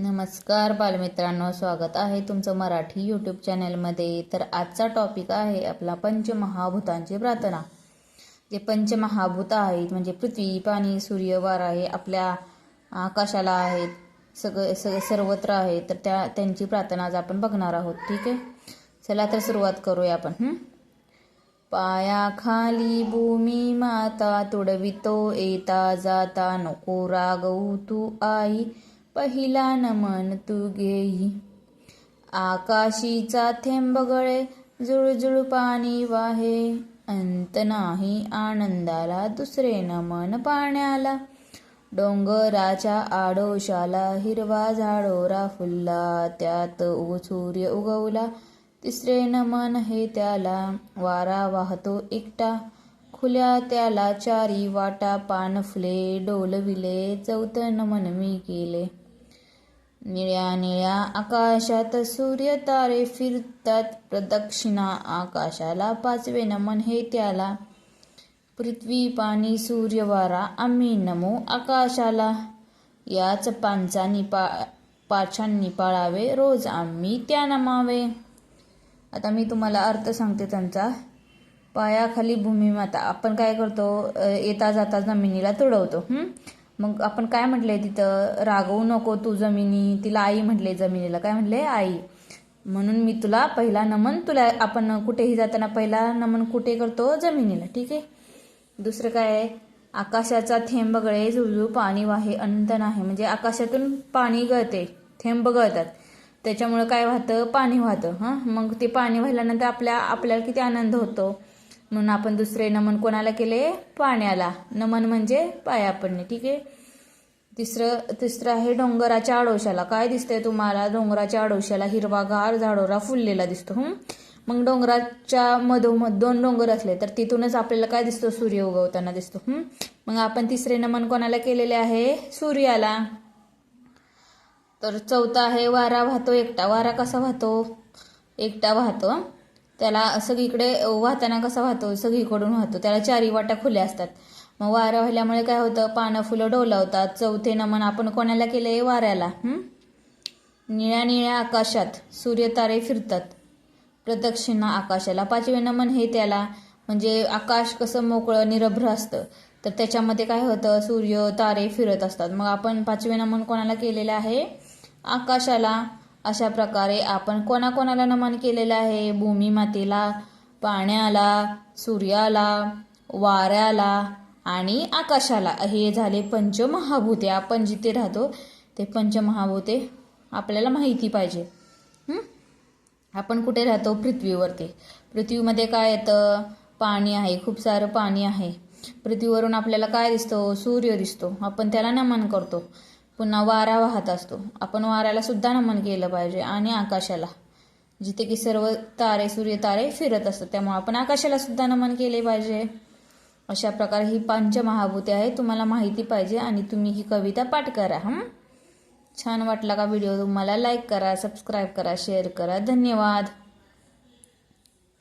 नमस्कार बालमित्रांनो स्वागत आहे तुमचं मराठी यूट्यूब चॅनलमध्ये तर आजचा टॉपिक आहे आपला पंचमहाभूतांची प्रार्थना. जे पंचमहाभूत आहेत म्हणजे पृथ्वी पाणी सूर्य वारा हे आपल्या आकाशाला आहेत सगळं सग सर्वत्र आहेत तर त्या त्यांची प्रार्थना आज आपण बघणार आहोत ठीक आहे? चला तर सुरुवात करूया आपण पायाखाली भूमी माता तुडवितो येता जाता नको रागवू तू आई. पहिला नमन तू घेई आकाशीचा थेंब गळे जुळजुळ पाणी वाहे. अंत नाही आनंदाला दुसरे नमन पाण्याला. डोंगराच्या आडोशाला हिरवा झाडोरा फुलला त्यात उग सूर्य उगवला. तिसरे नमन हे त्याला वारा वाहतो एकटा. खुल्या त्याला चारी वाटा पान फुले डोलविले चौथ नमन मी केले. निळ्या निळ्या आकाशात सूर्य तारे फिरतात. प्रदक्षिणा आकाशाला पाचवे नमन हे त्याला. पृथ्वी पाणी सूर्य वारा आम्ही नमो आकाशाला. याच पांचा पा पाछांनी पाळावे रोज आम्ही त्या नमावे. आता मी तुम्हाला अर्थ सांगते त्यांचा. पायाखाली भूमिमाता आपण काय करतो? येता जाता जमिनीला तुडवतो. मग आपण काय म्हटलंय तिथं? रागवू नको तू जमिनी. तिला आई म्हटले जमिनीला. काय म्हटले? आई. म्हणून मी तुला पहिला नमन तुला आपण कुठेही जाताना पहिला नमन कुठे करतो? जमिनीला. ठीक आहे? दुसरं काय आहे? आकाशाचा थेंब गळे झुळझुळ पाणी वाहे अनंत नाही. म्हणजे आकाशातून पाणी गळते. थेंब गळतात. त्याच्यामुळं काय वाहतं? पाणी वाहतं. हां? मग ते पाणी वाहिल्यानंतर आपल्या आपल्याला किती आनंद होतो? म्हणून आपण दुसरे नमन कोणाला केले? पाण्याला. नमन म्हणजे पाया पडणे ठीक आहे? तिसरं तिसरं आहे डोंगराच्या आडोशाला. काय दिसतंय तुम्हाला? डोंगराच्या आडोशाला हिरवागार झाडोरा फुललेला दिसतो हं? मग डोंगराच्या मधोमध दोन डोंगर असले तर तिथूनच आपल्याला काय दिसतो? सूर्य उगवताना दिसतो हं? मग आपण तिसरे नमन कोणाला केलेले आहे? सूर्याला. तर चौथा आहे वारा वाहतो एकटा. वारा कसा वाहतो? एकटा वाहतो त्याला सगळीकडे वाहताना कसा वाहतो? सगळीकडून वाहतो. त्याला चारी वाटा खुल्या असतात. मग वारा व्हायल्यामुळे काय होतं? पानं फुलं डोलावतात. चौथे नमन आपण कोणाला केले वाऱ्याला. निळ्या निळ्या आकाशात सूर्यतारे फिरतात. प्रदक्षिणा आकाशाला. पाचवे नमन हे त्याला. म्हणजे आकाश कसं मोकळं निरभ्र असतं. तर त्याच्यामध्ये काय होतं? सूर्य तारे फिरत असतात. मग आपण पाचवे नमन कोणाला केलेलं आहे? आकाशाला. अशा प्रकारे आपण कोणाकोणाला नमन केलेलं आहे? भूमी मातेला पाण्याला सूर्याला वाऱ्याला आणि आकाशाला. हे झाले पंचमहाभूते. आपण जिथे राहतो ते पंचमहाभूते आपल्याला माहिती पाहिजे. आपण कुठे राहतो? पृथ्वीवरती. पृथ्वीमध्ये काय येतं? पाणी आहे. खूप सारं पाणी आहे. पृथ्वीवरून आपल्याला काय दिसतो? सूर्य दिसतो. आपण त्याला नमन करतो. पुन्हा वारा वाहत असतो. आपण वाऱ्याला सुद्धा नमन केलं पाहिजे आणि आकाशाला. जिथे की सर्व तारे सूर्य तारे फिरत असतात त्यामुळे आपण आकाशाला सुद्धा नमन केले पाहिजे. अशा प्रकारे ही पंचमहाभूते आहे तुम्हाला माहिती पाहिजे आणि तुम्ही ही कविता पाठ करा हं? छान वाटला का व्हिडिओ? तुम्हाला लाईक करा सबस्क्राईब करा शेअर करा. धन्यवाद.